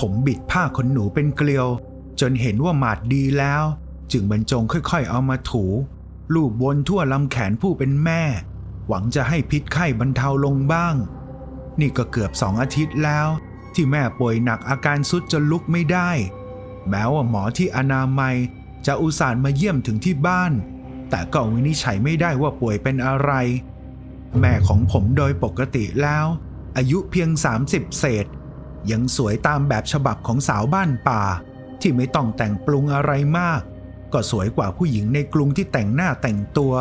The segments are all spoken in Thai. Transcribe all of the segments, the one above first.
ผมบิดผ้าขนหนูเป็นเกลียว จนเห็นว่าหมาดดีแล้ว จึงบรรจงค่อยๆเอามาถู ลูบวนทั่วลำแขนผู้เป็นแม่ หวังจะให้พิษไข้บรรเทาลงบ้าง นี่ก็เกือบสองอาทิตย์แล้ว ที่แม่ป่วยหนักอาการสุดจนลุกไม่ได้ แม้ว่าหมอที่อนามัยจะอุตส่าห์มาเยี่ยมถึงที่บ้าน แต่ก็วินิจฉัยไม่ได้ว่าป่วยเป็นอะไร แม่ของผมโดยปกติแล้ว อายุเพียง 30 เศษ ยังสวยตามแบบฉบับของสาวบ้านป่า ที่ไม่ต้องแต่งปรุงอะไรมาก ก็สวยกว่าผู้หญิงในกรุงที่แต่งหน้าแต่งตัว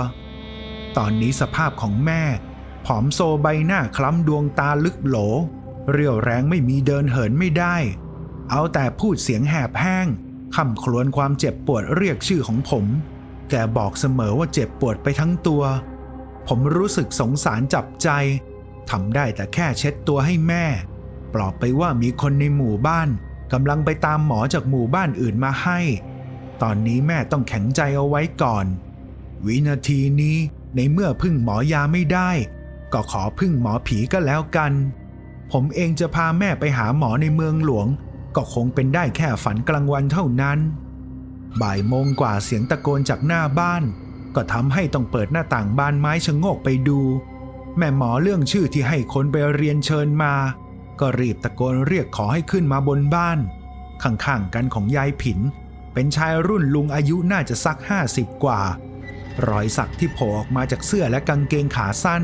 ตอนนี้สภาพของแม่ ผอมโซใบหน้าคล้ำดวงตาลึกโหล เรียวแรงไม่มีเดินเหินไม่ได้ เอาแต่พูดเสียงแหบแห้งคำครวญความเจ็บปวดเรียกชื่อของผม แกบอกเสมอว่าเจ็บปวดไปทั้งตัว ผมรู้สึกสงสารจับใจทำได้แต่แค่เช็ดตัวให้แม่ ปลอบไปว่ามีคนในหมู่บ้านกำลังไปตามหมอจากหมู่บ้านอื่นมาให้ ตอนนี้แม่ต้องแข็งใจเอาไว้ก่อน วินาทีนี้ในเมื่อพึ่งหมอยาไม่ได้ ก็ขอพึ่งหมอผีก็แล้วกัน ผมเองจะพาแม่ไปหาหมอในเมืองหลวง ก็คงเป็นได้แค่ฝันกลางวันเท่านั้น บ่ายโมงกว่าเสียงตะโกนจากหน้าบ้าน ก็ทำให้ต้องเปิดหน้าต่างบานไม้ชะโงกไปดู แม่หมอเรื่องชื่อที่ให้คนไปเรียนเชิญมา ก็รีบตะโกนเรียกขอให้ขึ้นมาบนบ้าน ข้างๆกันของยายผิน เป็นชายรุ่นลุงอายุน่าจะสักห้าสิบกว่า รอยสักที่โผล่ออกมาจากเสื้อและกางเกงขาสั้น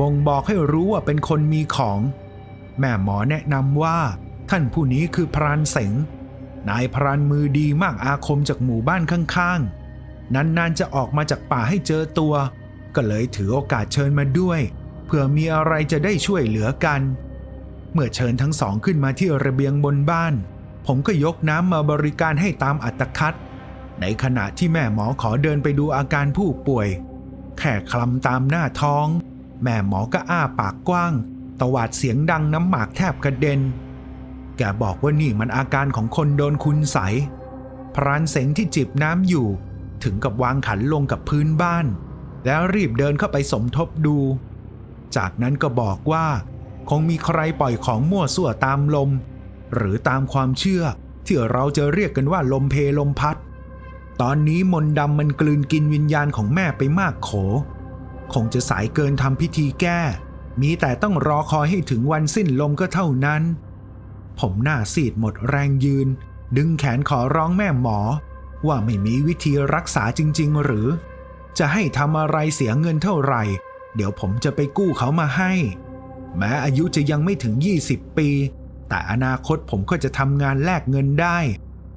บ่งบอกให้รู้ว่าเป็นคนมีของ แม่หมอแนะนำว่า ท่านผู้นี้คือพรานเสงนายพรานมือดีมากอาคมจากหมู่บ้านข้างๆ นานๆจะออกมาจากป่าให้เจอตัว ก็เลยถือโอกาสเชิญมาด้วย เพื่อมีอะไรจะได้ช่วยเหลือกัน เมื่อเชิญทั้งสองขึ้นมาที่ระเบียงบนบ้าน ผมก็ยกน้ำมาบริการให้ตามอัตคัดในขณะที่แม่หมอขอเดินไปดูอาการผู้ป่วย แค่คลำตามหน้าท้อง แม่หมอก็อ้าปากกว้าง ตวาดเสียงดังน้ำหมากแทบกระเด็น แกบอกว่านี่มันอาการของคนโดนคุณใส พรานเสงที่จิบน้ำอยู่ ถึงกับวางขันลงกับพื้นบ้าน แล้วรีบเดินเข้าไปสมทบดู จากนั้นก็บอกว่า คงมีใครปล่อยของมั่วสั่วตามลม หรือตามความเชื่อที่เราจะเรียกกันว่าลมเพลมพัด ตอนนี้มนต์ดำมันกลืนกินวิญญาณของแม่ไปมากโข คงจะสายเกินทำพิธีแก้ มีแต่ต้องรอคอยให้ถึงวันสิ้นลมก็เท่านั้น ผมหน้าซีดหมดแรงยืน ดึงแขนขอร้องแม่หมอ ว่าไม่มีวิธีรักษาจริง ๆ หรือ จะให้ทำอะไรเสียเงินเท่าไหร่ เดี๋ยวผมจะไปกู้เขามาให้ แม้อายุจะยังไม่ถึง 20 ปี แต่อนาคตผมก็จะทำงานแลกเงินได้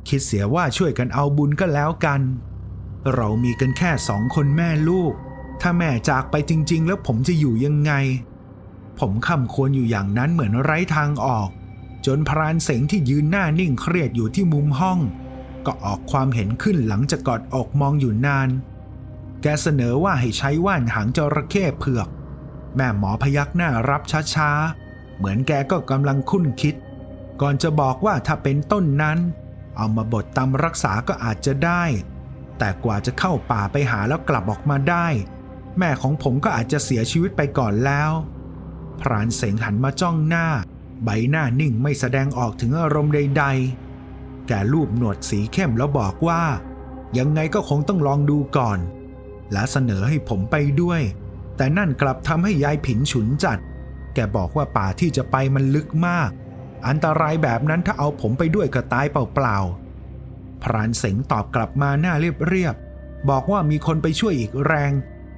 คิดเสียว่าช่วยกันเอาบุญก็แล้วกัน เรามีกันแค่สองคนแม่ลูก ถ้าแม่จากไปจริง ๆ แล้วผมจะอยู่ยังไง ผมคำควรอยู่อย่างนั้นเหมือนไร้ทางออก จนพรานเสงที่ยืนหน้านิ่งเครียดอยู่ที่มุมห้อง ก็ออกความเห็นขึ้นหลังจากกอดอกมองอยู่นาน แกเสนอว่าให้ใช้ว่านหางจระเข้เผือก แม่หมอพยักหน้ารับช้าๆ เหมือนแกก็กำลังคุ้นคิด ก่อนจะบอกว่าถ้าเป็นต้นนั้น เอามาบดตำรักษาก็อาจจะได้ แต่กว่าจะเข้าป่าไปหาแล้วกลับออกมาได้ แม่ของผมก็อาจจะเสียชีวิตไปก่อนแล้ว พรานเสงหันมาจ้องหน้า ใบหน้านิ่งไม่แสดงออกถึงอารมณ์ใด ๆ แกลูบหนวดสีเข้มแล้วบอกว่า ยังไงก็คงต้องลองดูก่อน และเสนอให้ผมไปด้วย แต่นั่นกลับทำให้ยายผินฉุนจัด แกบอกว่าป่าที่จะไปมันลึกมาก อันตรายแบบนั้นถ้าเอาผมไปด้วยก็ตายเปล่าๆพรานเสงตอบกลับมาหน้าเรียบๆบอกว่ามีคนไปช่วยอีกแรง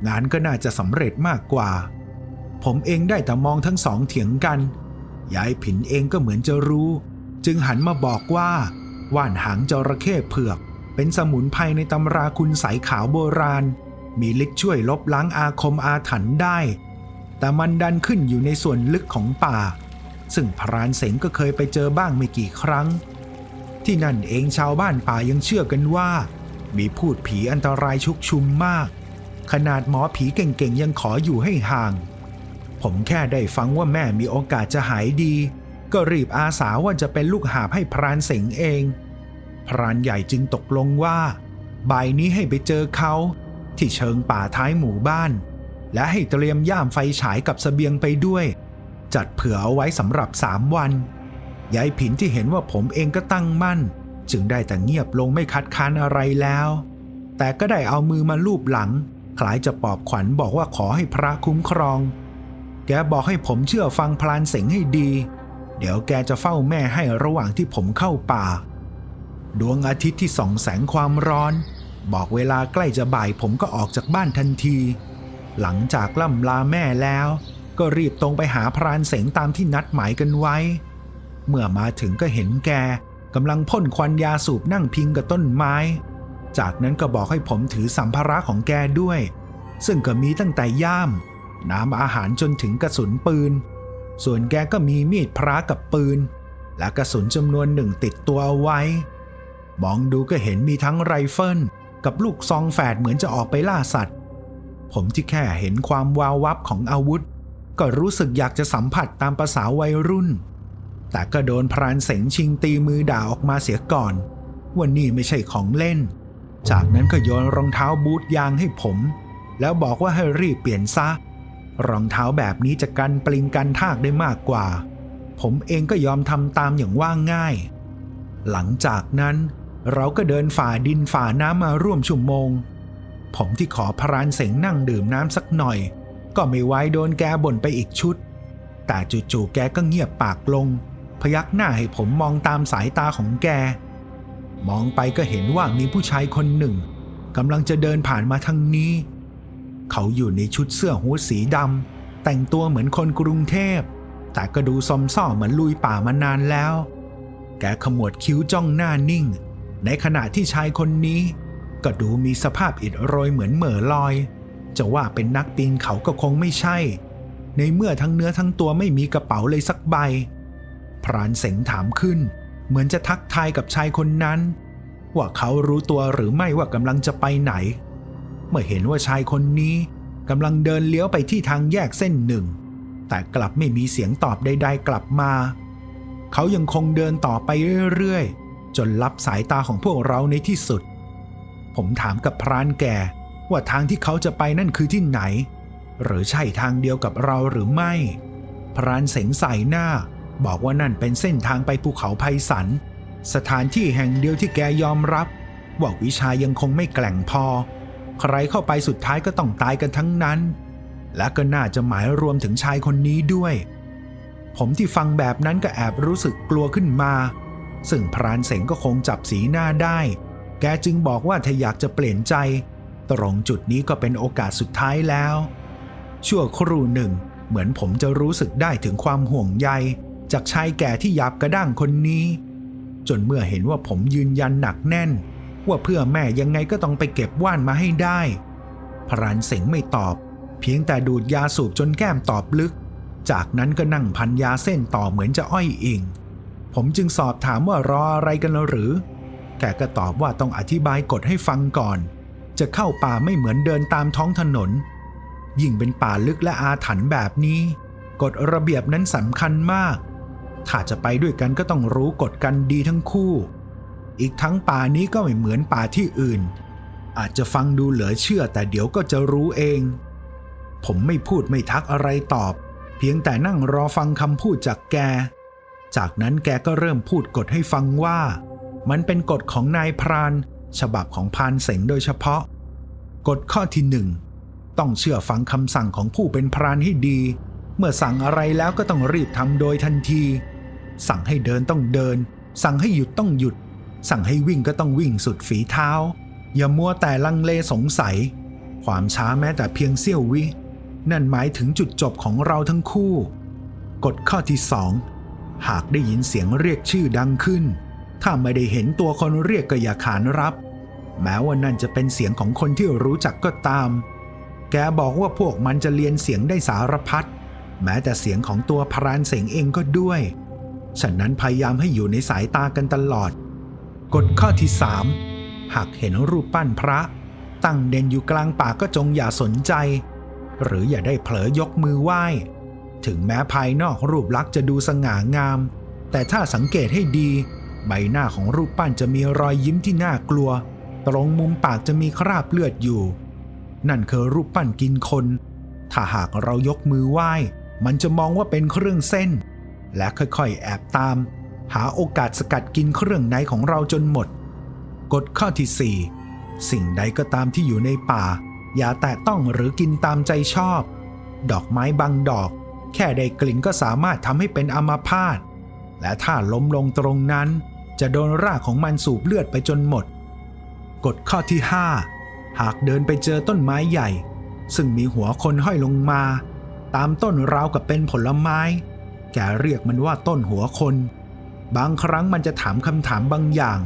งานก็น่าจะสำเร็จมากกว่า ผมเองได้แต่มองทั้งสองเถียงกัน ยายผินเองก็เหมือนจะรู้ จึงหันมาบอกว่า ว่านหางจระเข้เผือก เป็นสมุนไพรในตำราคุณใสขาวโบราณ มีฤทธิ์ช่วยลบล้างอาคมอาถรรพ์ได้ แต่มันดันขึ้นอยู่ในส่วนลึกของป่า ซึ่งพรานเสงก็เคยไปเจอบ้างไม่กี่ครั้ง ที่นั่นเองชาวบ้านป่ายังเชื่อกันว่า มีพูดผีอันตรายชุกชุมมาก ขนาดหมอผีเก่งๆยังขออยู่ให้ห่าง ผมแค่ได้ฟังว่าแม่มีโอกาสจะหายดี ก็รีบอาสาว่าจะเป็นลูกหาบให้พรานเสงเอง พรานใหญ่จึงตกลงว่าบ่ายนี้ให้ไปเจอเขา ที่เชิงป่าท้ายหมู่บ้าน และให้เตรียมย่ามไฟฉายกับสเสบียงไปด้วย จัดเผื่อเอาไว้สำหรับสามวันยายผินที่เห็นว่าผมเองก็ตั้งมั่น จึงได้แต่เงียบลงไม่คัดค้านอะไรแล้ว แต่ก็ได้เอามือมาลูบหลัง คล้ายจะปอบขวัญบอกว่าขอให้พระคุ้มครอง แกบอกให้ผมเชื่อฟังพลานเสงให้ดี เดี๋ยวแกจะเฝ้าแม่ให้ระหว่างที่ผมเข้าป่า ดวงอาทิตย์ที่ส่องแสงความร้อน บอกเวลาใกล้จะบ่ายผมก็ออกจากบ้านทันที หลังจากล่ำลาแม่แล้ว ก็รีบตรงไปหาพรานเสงตามที่นัดหมายกันไว้ เมื่อมาถึงก็เห็นแกกำลังพ่นควันยาสูบนั่งพิงกับต้นไม้ จากนั้นก็บอกให้ผมถือสัมภาระของแกด้วย ซึ่งก็มีตั้งแต่ย่าม น้ำอาหารจนถึงกระสุนปืน ส่วนแกก็มีมีดพระกับปืน และกระสุนจำนวนหนึ่งติดตัวเอาไว้ มองดูก็เห็นมีทั้งไรเฟิล กับลูกซองแฝดเหมือนจะออกไปล่าสัตว์ ผมที่แค่เห็นความวาววับของอาวุธ ก็รู้สึกอยากจะสัมผัสตามภาษาวัยรุ่น แต่ก็โดนพรานเสงชิงตีมือด่าออกมาเสียก่อนว่านี่ไม่ใช่ของเล่น จากนั้นก็โยนรองเท้าบูทยางให้ผม แล้วบอกว่าให้รีบเปลี่ยนซะ รองเท้าแบบนี้จะกันปลิงกันทากได้มากกว่า ผมเองก็ยอมทำตามอย่างว่าง่าย หลังจากนั้น เราก็เดินฝ่าดินฝ่าน้ำมาร่วมชั่วโมง ผมที่ขอพรานเสงนั่งดื่มน้ำสักหน่อย ก็ไม่ไว้โดนแกบ่นไปอีกชุด แต่จู่ๆแกก็เงียบปากลง พยักหน้าให้ผมมองตามสายตาของแก มองไปก็เห็นว่ามีผู้ชายคนหนึ่งกำลังจะเดินผ่านมาทางนี้ เขาอยู่ในชุดเสื้อฮู้ดสีดำแต่งตัวเหมือนคนกรุงเทพ แต่ก็ดูซอมซ่อเหมือนลุยป่ามานานแล้ว แกขมวดคิ้วจ้องหน้านิ่ง ในขณะที่ชายคนนี้ ก็ดูมีสภาพอิดโรยเหมือนเหม่อลอย จะว่าเป็นนักปีนเขาก็คงไม่ใช่ ในเมื่อทั้งเนื้อทั้งตัวไม่มีกระเป๋าเลยสักใบ พรานเสงถามขึ้น เหมือนจะทักทายกับชายคนนั้น ว่าเขารู้ตัวหรือไม่ว่ากำลังจะไปไหน เมื่อเห็นว่าชายคนนี้กำลังเดินเลี้ยวไปที่ทางแยกเส้นหนึ่ง แต่กลับไม่มีเสียงตอบใด ๆ กลับมา เขายังคงเดินต่อไปเรื่อยๆ จนลับสายตาของพวกเราในที่สุด ผมถามกับพรานแก่ว่าทางที่เขาจะไปนั่นคือที่ไหน หรือใช่ทางเดียวกับเราหรือไม่ พรานเสงใส่หน้า บอกว่านั่นเป็นเส้นทางไปภูเขาไพศาลสถานที่แห่งเดียวที่แกยอมรับว่าวิชายังคงไม่แกล่งพอ ใครเข้าไปสุดท้ายก็ต้องตายกันทั้งนั้น และก็น่าจะหมายรวมถึงชายคนนี้ด้วย ผมที่ฟังแบบนั้นก็แอบรู้สึกกลัวขึ้นมา ซึ่งพรานเสงก็คงจับสีหน้าได้ แกจึงบอกว่าถ้าอยากจะเปลี่ยนใจ ตรงจุดนี้ก็เป็นโอกาสสุดท้ายแล้ว ชั่วครู่หนึ่ง เหมือนผมจะรู้สึกได้ถึงความห่วงใย จากชายแก่ที่หยาบกระด้างคนนี้ จนเมื่อเห็นว่าผมยืนยันหนักแน่น ว่าเพื่อแม่ยังไงก็ต้องไปเก็บว่านมาให้ได้ พรานเสงไม่ตอบ เพียงแต่ดูดยาสูบจนแก้มตอบลึก จากนั้นก็นั่งพันยาเส้นต่อเหมือนจะอ้อยอิง ผมจึงสอบถามว่ารออะไรกันหรือ แกก็ตอบว่าต้องอธิบายกฎให้ฟังก่อน จะเข้าป่าไม่เหมือนเดินตามท้องถนน ยิ่งเป็นป่าลึกและอาถรรพ์แบบนี้ กฎระเบียบนั้นสำคัญมาก ถ้าจะไปด้วยกันก็ต้องรู้กฎกันดีทั้งคู่ อีกทั้งป่านี้ก็ไม่เหมือนป่าที่อื่น อาจจะฟังดูเหลือเชื่อแต่เดี๋ยวก็จะรู้เอง ผมไม่พูดไม่ทักอะไรตอบ เพียงแต่นั่งรอฟังคำพูดจากแก จากนั้นแกก็เริ่มพูดกฎให้ฟังว่า มันเป็นกฎของนายพราน ฉบับของพานเสงโดยเฉพาะ กฎข้อที่หนึ่งต้องเชื่อฟังคำสั่งของผู้เป็นพรานให้ดี เมื่อสั่งอะไรแล้วก็ต้องรีบทำโดยทันที สั่งให้เดินต้องเดิน สั่งให้หยุดต้องหยุด สั่งให้วิ่งก็ต้องวิ่งสุดฝีเท้า อย่ามัวแต่ลังเลสงสัย ความช้าแม้แต่เพียงเสี้ยววิ นั่นหมายถึงจุดจบของเราทั้งคู่ กฎข้อที่สอง หากได้ยินเสียงเรียกชื่อดังขึ้น ถ้าไม่ได้เห็นตัวคนเรียกก็อย่าขานรับ แม้ว่านั่นจะเป็นเสียงของคนที่รู้จักก็ตาม แกบอกว่าพวกมันจะเรียนเสียงได้สารพัด แม้แต่เสียงของตัวพรานเสงเองก็ด้วย ฉะนั้นพยายามให้อยู่ในสายตากันตลอด กฎข้อที่3หากเห็นรูปปั้นพระ ตั้งเด่นอยู่กลางป่าก็จงอย่าสนใจ หรืออย่าได้เผลอยกมือไหว้ ถึงแม้ภายนอกรูปลักษณ์จะดูสง่างาม แต่ถ้าสังเกตให้ดี ใบหน้าของรูปปั้นจะมีรอยยิ้มที่น่ากลัว ตรงมุมปากจะมีคราบเลือดอยู่ นั่นคือรูปปั้นกินคน ถ้าหากเรายกมือไหว้ มันจะมองว่าเป็นเครื่องเส้น และค่อยๆ แอบตาม หาโอกาสสกัดกินเครื่องในของเราจนหมด กฎข้อที่ 4 สิ่งใดก็ตามที่อยู่ในป่า อย่าแตะต้องหรือกินตามใจชอบดอกไม้บางดอก แค่ได้กลิ่นก็สามารถทำให้เป็นอัมาพาตและถ้าล้มลงตรงนั้น จะโดนรากของมันสูบเลือดไปจนหมด กฎข้อที่ 5 หากเดินไปเจอต้นไม้ใหญ่ ซึ่งมีหัวคนห้อยลงมา ตามต้นราวกับเป็นผลไม้ แกเรียกมันว่าต้นหัวคน บางครั้งมันจะถามคำถามบางอย่าง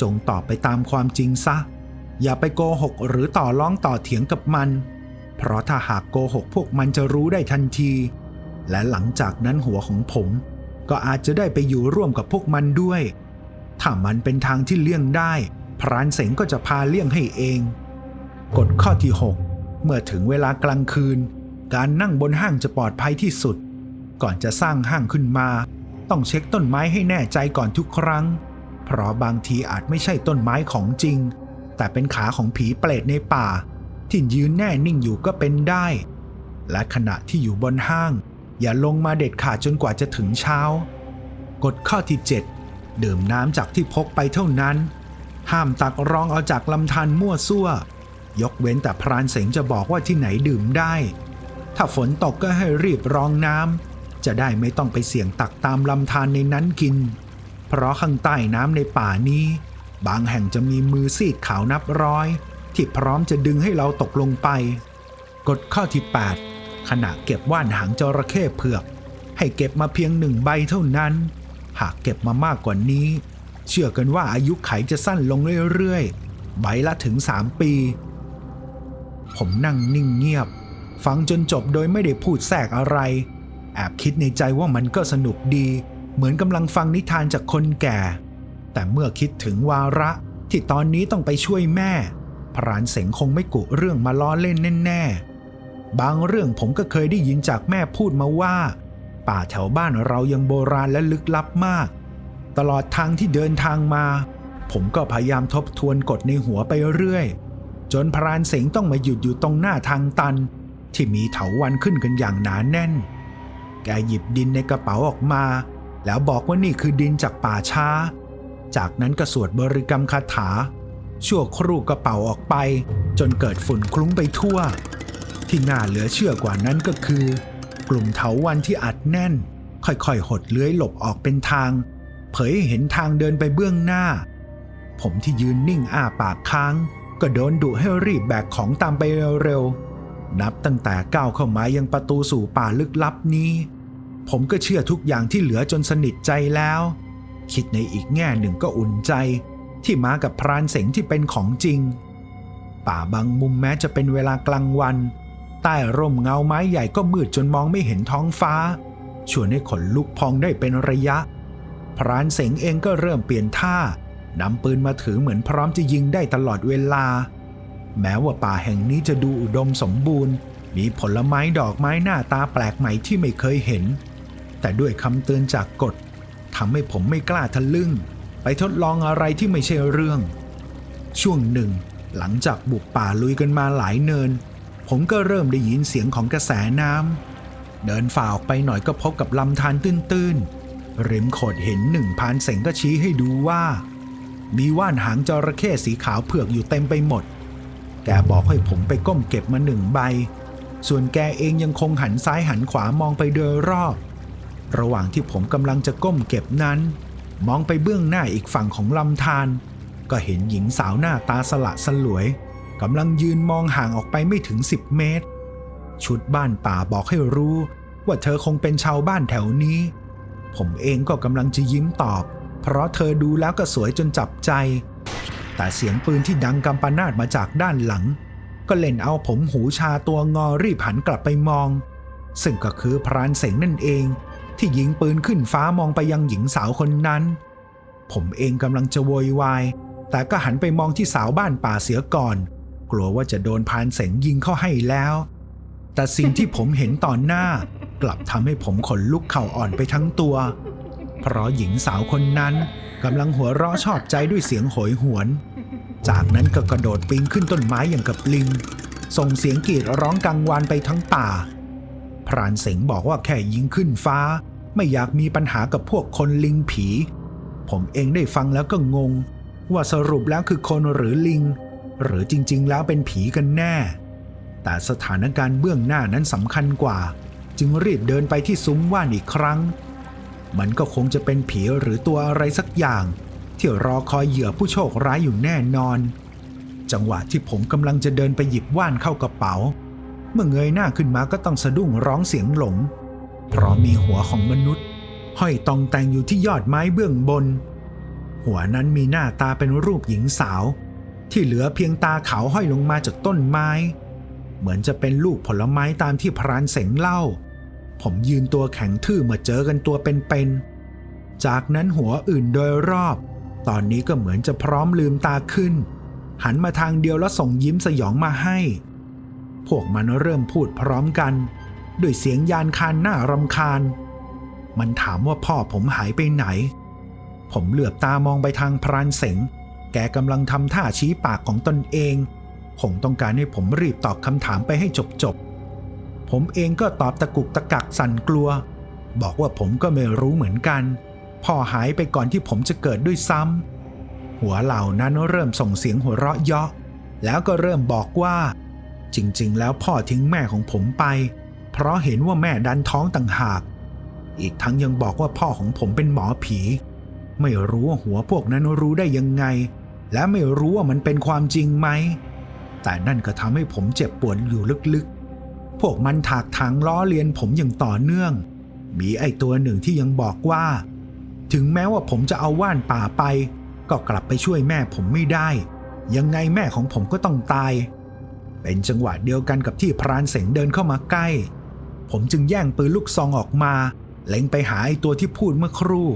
จงตอบไปตามความจริงซะ อย่าไปโกหกหรือต่อล้องต่อเถียงกับมัน เพราะถ้าหากโกหกพวกมันจะรู้ได้ทันที และหลังจากนั้นหัวของผม ก็อาจจะได้ไปอยู่ร่วมกับพวกมันด้วย ถ้ามันเป็นทางที่เลี่ยงได้ พรานเสงก็จะพาเลี่ยงให้เอง กฎข้อที่ 6 เมื่อถึงเวลากลางคืน การนั่งบนห้างจะปลอดภัยที่สุด ก่อนจะสร้างห้างขึ้นมา ต้องเช็คต้นไม้ให้แน่ใจก่อนทุกครั้ง เพราะบางทีอาจไม่ใช่ต้นไม้ของจริง แต่เป็นขาของผีเปรตในป่า ที่ยืนแน่นิ่งอยู่ก็เป็นได้ และขณะที่อยู่บนห้าง อย่าลงมาเด็ดขาดจนกว่าจะถึงเช้ากฎข้อที่ 7 ดื่มน้ำจากที่พกไปเท่านั้น ห้ามตักรองเอาจากลำธารมั่วซั่ว ยกเว้นแต่พรานเสงจะบอกว่าที่ไหนดื่มได้ ถ้าฝนตกก็ให้รีบรองน้ำจะได้ไม่ต้องไปเสี่ยงตักตามลำธารในนั้นกิน เพราะข้างใต้น้ำในป่านี้ บางแห่งจะมีมือซีดขาวนับร้อย ที่พร้อมจะดึงให้เราตกลงไป กฎข้อที่ 8 ขณะเก็บว่านหางจระเข้เผือก ให้เก็บมาเพียงหนึ่งใบเท่านั้น หากเก็บมามากกว่านี้ เชื่อกันว่าอายุไขจะสั้นลงเรื่อยๆ ใบละถึง3ปี ผมนั่งนิ่งเงียบ ฟังจนจบโดยไม่ได้พูดแทรกอะไร แอบคิดในใจว่ามันก็สนุกดี เหมือนกำลังฟังนิทานจากคนแก่ แต่เมื่อคิดถึงวาระที่ตอนนี้ต้องไปช่วยแม่พรานเสงคงไม่กุเรื่องมาล้อเล่นแน่ๆ บางเรื่องผมก็เคยได้ยินจากแม่พูดมาว่า ป่าแถวบ้านเรายังโบราณและลึกลับมาก ตลอดทางที่เดินทางมา ผมก็พยายามทบทวนกฎในหัวไปเรื่อย จนพรานเสงต้องมาหยุดอยู่ตรงหน้าทางตัน ที่มีเถาวันขึ้นกันอย่างหนาแน่น แกหยิบดินในกระเป๋าออกมา แล้วบอกว่านี่คือดินจากป่าช้า จากนั้นก็สวดบริกรรมคาถาชั่วครู่กระเป๋าออกไป จนเกิดฝุ่นคลุ้งไปทั่ว ที่น่าเหลือเชื่อกว่านั้นก็คือ กลุ่มเถาวันที่อัดแน่น ค่อยๆ หดเลื้อยหลบออกเป็นทาง เผยให้เห็นทางเดินไปเบื้องหน้า ผมที่ยืนนิ่งอ้าปากค้าง ก็โดนดุให้รีบแบกของตามไปเร็วๆ นับตั้งแต่ก้าวเข้ามายังประตูสู่ป่าลึกลับนี้ ผมก็เชื่อทุกอย่างที่เหลือจนสนิทใจแล้ว คิดในอีกแง่หนึ่งก็อุ่นใจ ที่มากับพรานเสงที่เป็นของจริง ป่าบางมุมแม้จะเป็นเวลากลางวัน ใต้ร่มเงาไม้ใหญ่ก็มืดจนมองไม่เห็นท้องฟ้า ชวนให้ขนลุกพองได้เป็นระยะ พรานเสงเองก็เริ่มเปลี่ยนท่านำปืนมาถือเหมือนพร้อมจะยิงได้ตลอดเวลา แม้ว่าป่าแห่งนี้จะดูอุดมสมบูรณ์ มีผลไม้ดอกไม้หน้าตาแปลกใหม่ที่ไม่เคยเห็น แต่ด้วยคำเตือนจากกฎทำให้ผมไม่กล้าทะลึ่ง ไปทดลองอะไรที่ไม่ใช่เรื่อง ช่วงหนึ่ง หลังจากบุกป่าลุยกันมาหลายเนิน ผมก็เริ่มได้ยินเสียงของกระแสน้ำ เดินฝ่าออกไปหน่อยก็พบกับลำธารตื้นๆริมโขดเห็นหนึ่งพานเสงก็ชี้ให้ดูว่า มีว่านหางจระเข้สีขาวเผือกอยู่เต็มไปหมด แกบอกให้ผมไปก้มเก็บมาหนึ่งใบ ส่วนแกเองยังคงหันซ้ายหันขวามองไปโดยรอบ ระหว่างที่ผมกำลังจะก้มเก็บนั้น มองไปเบื้องหน้าอีกฝั่งของลำธารก็เห็นหญิงสาวหน้าตาสละสลวย กำลังยืนมองห่างออกไปไม่ถึง 10 เมตร ชุดบ้านป่าบอกให้รู้ว่าเธอคงเป็นชาวบ้านแถวนี้ ผมเองก็กำลังจะยิ้มตอบ เพราะเธอดูแล้วก็สวยจนจับใจ แต่เสียงปืนที่ดังกำปนาดมาจากด้านหลัง ก็เล่นเอาผมหูชาตัวงอรีบหันกลับไปมอง ซึ่งก็คือพรานเสงนั่นเอง ที่ยิงปืนขึ้นฟ้ามองไปยังหญิงสาวคนนั้น ผมเองกำลังจะโวยวายแต่ก็หันไปมองที่สาวบ้านป่าเสียก่อน กลัวว่าจะโดนพรานเสงยิงเข้าให้แล้ว แต่สิ่งที่ผมเห็นตอนหน้ากลับทำให้ผมขนลุกเข่าอ่อนไปทั้งตัว เพราะหญิงสาวคนนั้นกำลังหัวเราะชอบใจด้วยเสียงโหยหวน จากนั้นก็กระโดดปีนขึ้นต้นไม้อย่างกับลิง ส่งเสียงกรีดร้องกังวานไปทั้งป่า พรานเสงบอกว่าแค่ยิงขึ้นฟ้า ไม่อยากมีปัญหากับพวกคนลิงผี ผมเองได้ฟังแล้วก็งง ว่าสรุปแล้วคือคนหรือลิง หรือจริงๆ แล้วเป็นผีกันแน่ แต่สถานการณ์เบื้องหน้านั้นสำคัญกว่า จึงรีบเดินไปที่ซุ้มว่านอีกครั้ง มันก็คงจะเป็นผีหรือตัวอะไรสักอย่าง ที่รอคอยเหยื่อผู้โชคร้ายอยู่แน่นอน จังหวะที่ผมกำลังจะเดินไปหยิบว่านเข้ากระเป๋า เมื่อเงยหน้าขึ้นมาก็ต้องสะดุ้งร้องเสียงหลง เพราะมีหัวของมนุษย์ ห้อยตองแต่งอยู่ที่ยอดไม้เบื้องบน หัวนั้นมีหน้าตาเป็นรูปหญิงสาว ที่เหลือเพียงตาขาวห้อยลงมาจากต้นไม้ เหมือนจะเป็นลูกผลไม้ตามที่พรานเสงเล่า ผมยืนตัวแข็งทื่อเมื่อเจอกันตัวเป็นๆ จากนั้นหัวอื่นโดยรอบ ตอนนี้ก็เหมือนจะพร้อมลืมตาขึ้น หันมาทางเดียวแล้วส่งยิ้มสยองมาให้ พวกมันเริ่มพูดพร้อมกัน ด้วยเสียงยานคานหน้ารำคาญ มันถามว่าพ่อผมหายไปไหน ผมเหลือบตามองไปทางพรานเสง แกกำลังทำท่าชี้ปากของตนเอง คงต้องการให้ผมรีบตอบคำถามไปให้จบจบๆผมเองก็ตอบตะกุกตะกักสั่นกลัว บอกว่าผมก็ไม่รู้เหมือนกัน พ่อหายไปก่อนที่ผมจะเกิดด้วยซ้ำหัวเหล่านั้นเริ่มส่งเสียงหัวเราะเยาะ แล้วก็เริ่มบอกว่า จริง ๆ แล้วพ่อทิ้งแม่ของผมไป เพราะเห็นว่าแม่ดันท้องต่างหาก อีกทั้งยังบอกว่าพ่อของผมเป็นหมอผี ไม่รู้ว่าหัวพวกนั้นรู้ได้ยังไง และไม่รู้ว่ามันเป็นความจริงไหม แต่นั่นก็ทำให้ผมเจ็บปวดอยู่ลึกๆ พวกมันถากถางล้อเลียนผมอย่างต่อเนื่อง มีไอตัวหนึ่งที่ยังบอกว่า ถึงแม้ว่าผมจะเอาว่านป่าไป ก็กลับไปช่วยแม่ผมไม่ได้ ยังไงแม่ของผมก็ต้องตาย เป็นจังหวะเดียวกันกับที่พรานเสงเดินเข้ามาใกล้ ผมจึงแย่งปืนลูกซองออกมาเล็งไปหาไอ้ตัวที่พูดเมื่อครู่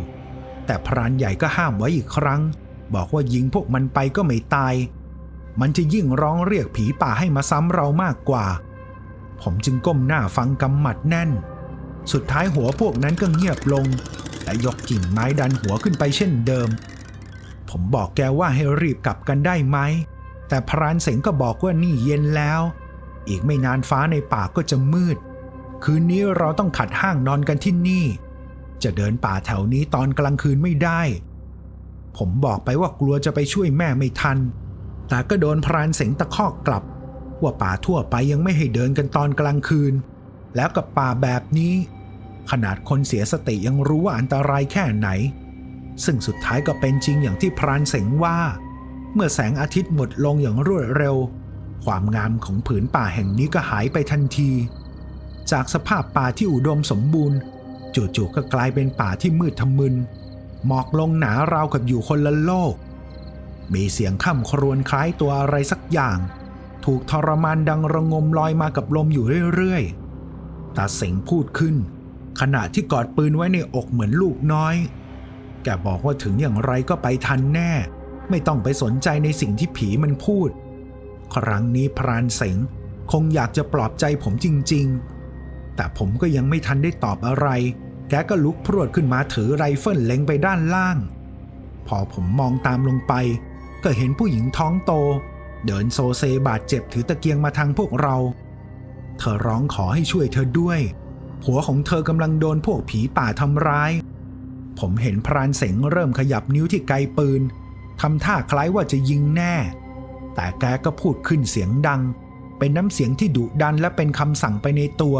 แต่พรานใหญ่ก็ห้ามไว้อีกครั้ง บอกว่ายิงพวกมันไปก็ไม่ตาย มันจะยิ่งร้องเรียกผีป่าให้มาซ้ำเรามากกว่า ผมจึงก้มหน้าฟังกำหมัดแน่น สุดท้ายหัวพวกนั้นก็เงียบลง และยกกิ่งไม้ดันหัวขึ้นไปเช่นเดิม ผมบอกแกว่าให้รีบกลับกันได้ไหม แต่พรานเสงก็บอกว่านี่เย็นแล้ว อีกไม่นานฟ้าในป่าก็จะมืด คืนนี้เราต้องขัดห้างนอนกันที่นี่ จะเดินป่าแถวนี้ตอนกลางคืนไม่ได้ ผมบอกไปว่ากลัวจะไปช่วยแม่ไม่ทัน แต่ก็โดนพรานเสงตะคอกกลับ ว่าป่าทั่วไปยังไม่ให้เดินกันตอนกลางคืน แล้วกับป่าแบบนี้ ขนาดคนเสียสติยังรู้ว่าอันตรายแค่ไหน ซึ่งสุดท้ายก็เป็นจริงอย่างที่พรานเสงว่า เมื่อแสงอาทิตย์หมดลงอย่างรวดเร็ว ความงามของผืนป่าแห่งนี้ก็หายไปทันที จากสภาพป่าที่อุดมสมบูรณ์ จู่ๆก็กลายเป็นป่าที่มืดทะมึน หมอกลงหนาราวกับอยู่คนละโลก มีเสียงค่ำครวญคล้ายตัวอะไรสักอย่าง ถูกทรมานดังระงมลอยมากับลมอยู่เรื่อยๆตาเสงพูดขึ้น ขณะที่กอดปืนไว้ในอกเหมือนลูกน้อย แกบอกว่าถึงอย่างไรก็ไปทันแน่ ไม่ต้องไปสนใจในสิ่งที่ผีมันพูด ครั้งนี้พรานเสงคงอยากจะปลอบใจผมจริง ๆ แต่ผมก็ยังไม่ทันได้ตอบอะไร แกก็ลุกพรวดขึ้นมาถือไรเฟิลเล็งไปด้านล่าง พอผมมองตามลงไป ก็เห็นผู้หญิงท้องโต เดินโซเซบาดเจ็บถือตะเกียงมาทางพวกเรา เธอร้องขอให้ช่วยเธอด้วยผัวของเธอกำลังโดนพวกผีป่าทำร้าย ผมเห็นพรานเสงเริ่มขยับนิ้วที่ไกปืนทำท่าคล้ายว่าจะยิงแน่ แต่แกก็พูดขึ้นเสียงดัง เป็นน้ำเสียงที่ดุดันและเป็นคำสั่งไปในตัว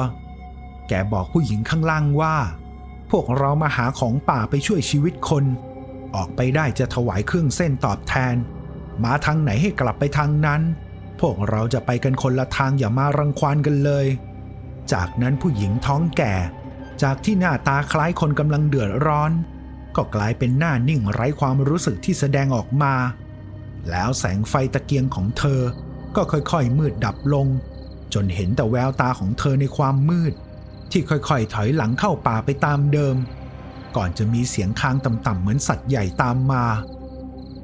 แกบอกผู้หญิงข้างล่างว่า วกเรามาหาของป่าไปช่วยชีวิตคน ออกไปได้จะถวายเครื่องเส้นตอบแทน มาทางไหนให้กลับไปทางนั้น พวกเราจะไปกันคนละทางอย่ามารังควานกันเลย จากนั้นผู้หญิงท้องแก่ จากที่หน้าตาคล้ายคนกำลังเดือดร้อน ก็กลายเป็นหน้านิ่งไร้ความรู้สึกที่แสดงออกมา แล้วแสงไฟตะเกียงของเธอ ก็ค่อยๆมืดดับลง จนเห็นแต่แววตาของเธอในความมืด ที่ค่อยๆ ถอยหลังเข้าป่าไปตามเดิม ก่อนจะมีเสียงค้างต่ำๆเหมือนสัตว์ใหญ่ตามมา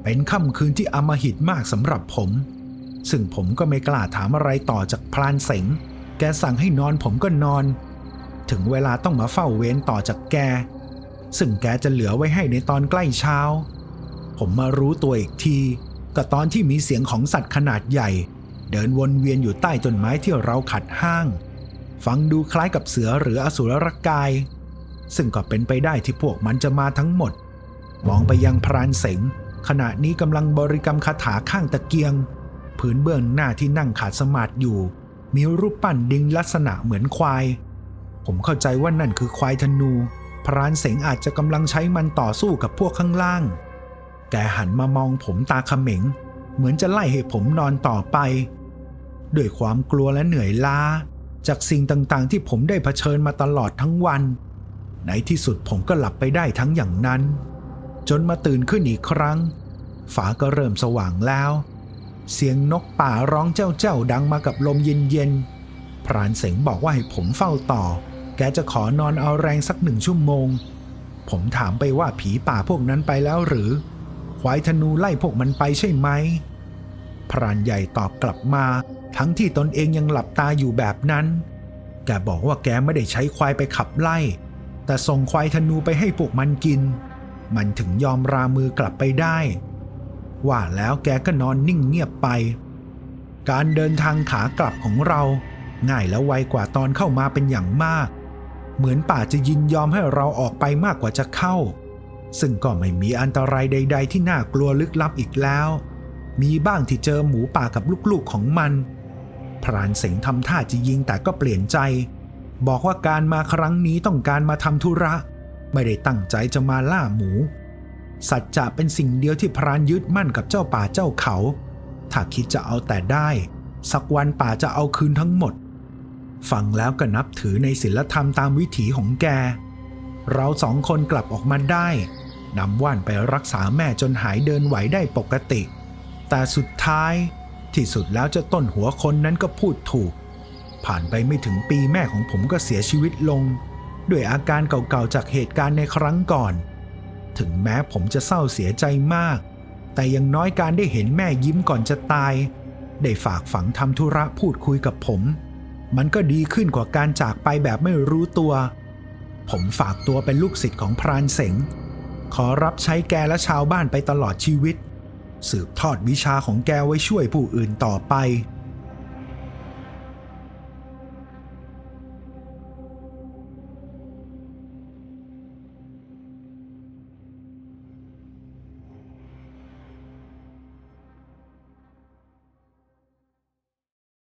เป็นค่ำคืนที่อมหิตมากสำหรับผม ซึ่งผมก็ไม่กล้าถามอะไรต่อจากพลานเสงแกสั่งให้นอนผมก็นอน ถึงเวลาต้องมาเฝ้าเวรต่อจากแก ซึ่งแกจะเหลือไว้ให้ในตอนใกล้เช้า ผมมารู้ตัวอีกที ก็ตอนที่มีเสียงของสัตว์ขนาดใหญ่ เดินวนเวียนอยู่ใต้ต้นไม้ที่เราขัดห้าง ฟังดูคล้ายกับเสือหรืออสุรกาย ซึ่งก็เป็นไปได้ที่พวกมันจะมาทั้งหมด มองไปยังพรานเสงขณะนี้กำลังบริกรรมคาถาข้างตะเกียง ผืนเบื้องหน้าที่นั่งขาดสมาธิอยู่ มีรูปปั้นดิงลักษณะเหมือนควาย ผมเข้าใจว่านั่นคือควายธนู พรานเสงอาจจะกำลังใช้มันต่อสู้กับพวกข้างล่าง แกหันมามองผมตาเขม็ง เหมือนจะไล่ให้ผมนอนต่อไป ด้วยความกลัวและเหนื่อยล้า จากสิ่งต่างๆ ที่ผมได้เผชิญมาตลอดทั้งวัน ในที่สุดผมก็หลับไปได้ทั้งอย่างนั้น จนมาตื่นขึ้นอีกครั้ง ฝาก็เริ่มสว่างแล้ว เสียงนกป่าร้องเจ้าเจ้าดังมากับลมเย็นๆพรานเสงบอกว่าให้ผมเฝ้าต่อ แกจะขอนอนเอาแรงสักหนึ่งชั่วโมง ผมถามไปว่าผีป่าพวกนั้นไปแล้วหรือควายธนูไล่พวกมันไปใช่ไหมพรานใหญ่ตอบกลับมา ทั้งที่ตนเองยังหลับตาอยู่แบบนั้น แกบอกว่าแกไม่ได้ใช้ควายไปขับไล่ แต่ส่งควายธนูไปให้พวกมันกิน มันถึงยอมรามือกลับไปได้ ว่าแล้วแกก็นอนนิ่งเงียบไป การเดินทางขากลับของเรา ง่ายและไวกว่าตอนเข้ามาเป็นอย่างมาก เหมือนป่าจะยินยอมให้เราออกไปมากกว่าจะเข้า ซึ่งก็ไม่มีอันตรายใด ๆ ที่น่ากลัวลึกลับอีกแล้วมีบ้างที่เจอหมูป่ากับลูกๆของมัน พรานเสงทำท่าจะยิงแต่ก็เปลี่ยนใจ บอกว่าการมาครั้งนี้ต้องการมาทำธุระ ไม่ได้ตั้งใจจะมาล่าหมู สัจจะเป็นสิ่งเดียวที่พรานยึดมั่นกับเจ้าป่าเจ้าเขา ถ้าคิดจะเอาแต่ได้ สักวันป่าจะเอาคืนทั้งหมด ฟังแล้วก็นับถือในศีลธรรมตามวิถีของแก เราสองคนกลับออกมาได้นำว่านไปรักษาแม่จนหายเดินไหวได้ปกติ แต่สุดท้าย ที่สุดแล้วเจ้าต้นหัวคนนั้นก็พูดถูก ผ่านไปไม่ถึงปีแม่ของผมก็เสียชีวิตลง ด้วยอาการเก่าๆจากเหตุการณ์ในครั้งก่อน ถึงแม้ผมจะเศร้าเสียใจมาก แต่ยังน้อยการได้เห็นแม่ยิ้มก่อนจะตาย ได้ฝากฝังทำธุระพูดคุยกับผม มันก็ดีขึ้นกว่าการจากไปแบบไม่รู้ตัว ผมฝากตัวเป็นลูกศิษย์ของพรานเสงขอรับใช้แกและชาวบ้านไปตลอดชีวิต สืบทอดวิชาของแกไว้ช่วยผู้อื่นต่อไป